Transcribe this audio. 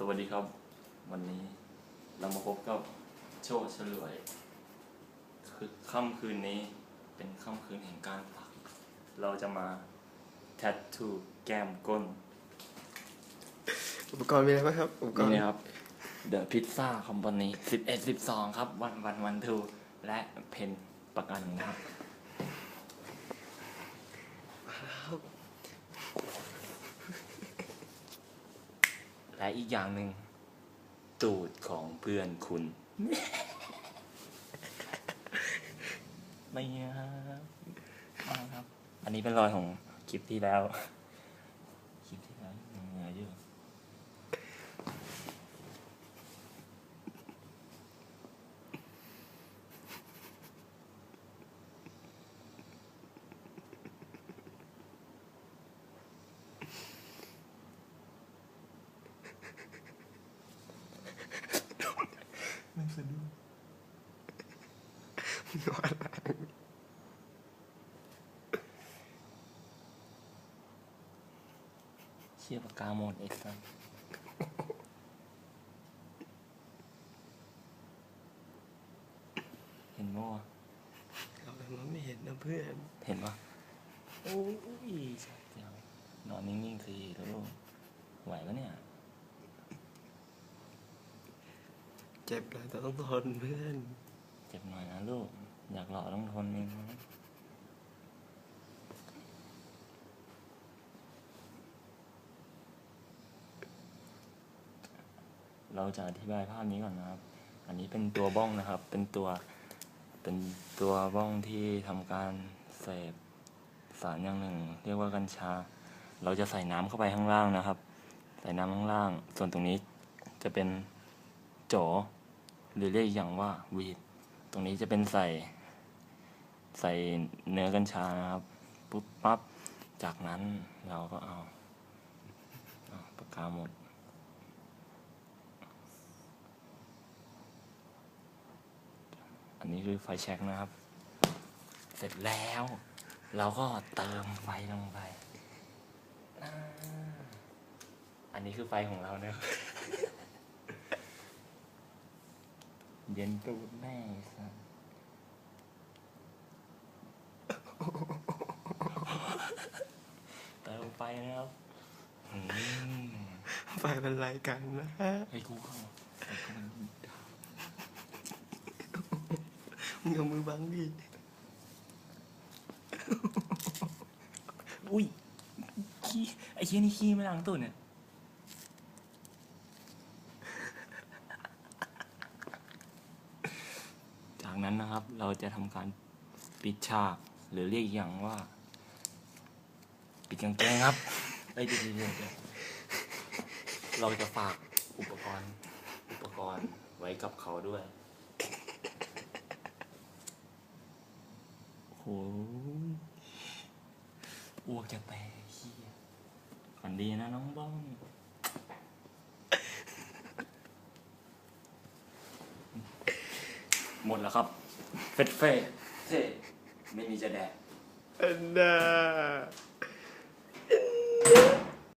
สวัสดีครับ วันนี้เรามาพบกับโชว์เฉลยคือค่ำคืนนี้เป็นค่ำคืนแห่งการปัก เราจะมาแทททูแก้มก้นอุปกรณ์มีอะไรบ้างครับอุปกรนี่ณ์นะครับ The Pizza Company 11 12ครับวันวันวันทูและเพนประกันนะครับ และอีกอย่างหนึ่งตูดของเพื่อนคุณ ไม่ครับมาครับ อันนี้เป็นรอยของคลิปที่แล้ว คลิปที่แล้วยังเหนื่อยอยู่ ไม่สะดุ้งนอนหลังเชี่ยปากกาหมดไอ้สัสเห็นมั้วะเราเลยมองไม่เห็นนะเพื่อน เห็นปะโอ้ยสัสเดียวนอนนิ่งๆสิลูกไหวปะเนี่ย เจ็บเลยแต่ต้องทนเพื่อน เจ็บหน่อยนะลูก อยากหล่อต้องทนเองนะเราจะอธิบายภาพนี้ก่อนนะครับ อันนี้เป็นตัวบ้องนะครับ เป็นตัว เป็นตัวบ้องที่ทำการเสพสารอย่างหนึ่ง เรียกว่ากัญชา เราจะใส่น้ำเข้าไปข้างล่างนะครับ ใส่น้ำข้างล่าง ส่วนตรงนี้จะเป็นโจ หรือเรียกอีกอย่างว่าวีดตรงนี้จะเป็นใส่ ใส่เนื้อกัญชานะครับปุ๊บปั๊บจากนั้นเราก็เอาเอาปากกาหมดอันนี้คือไฟแช็กนะครับ เสร็จแล้ว เราก็เติมไฟลงไป อันนี้คือไฟของเรานะครับ เย็นตูดแม่สัสเติมไฟนะครับอืมไฟเป็นไรกันนะไอ้กูเข้าไอ้กูมันมึงเอามือบังดิอุ้ยขี้ไอ้เชี่ยนี่ขี้ไม่ล้างตูดเนี่ย จาก นั้นนะครับ เราจะทำการปิดฉาก หรือเรียกอย่างว่า ปิดกางเกงครับเอ้ยเดี๋ยวเดี๋ยวเดี๋ยเราจะฝากอุปกรณ์ อุปกรณ์ไว้กับเขาด้วยโอ้โหอ้วกจะแตกเฮียฝันดีนะน้องบ้อง หมดแล้วครับ เฟดเฟ่เฟ่ไม่มีจะแดก อันน่า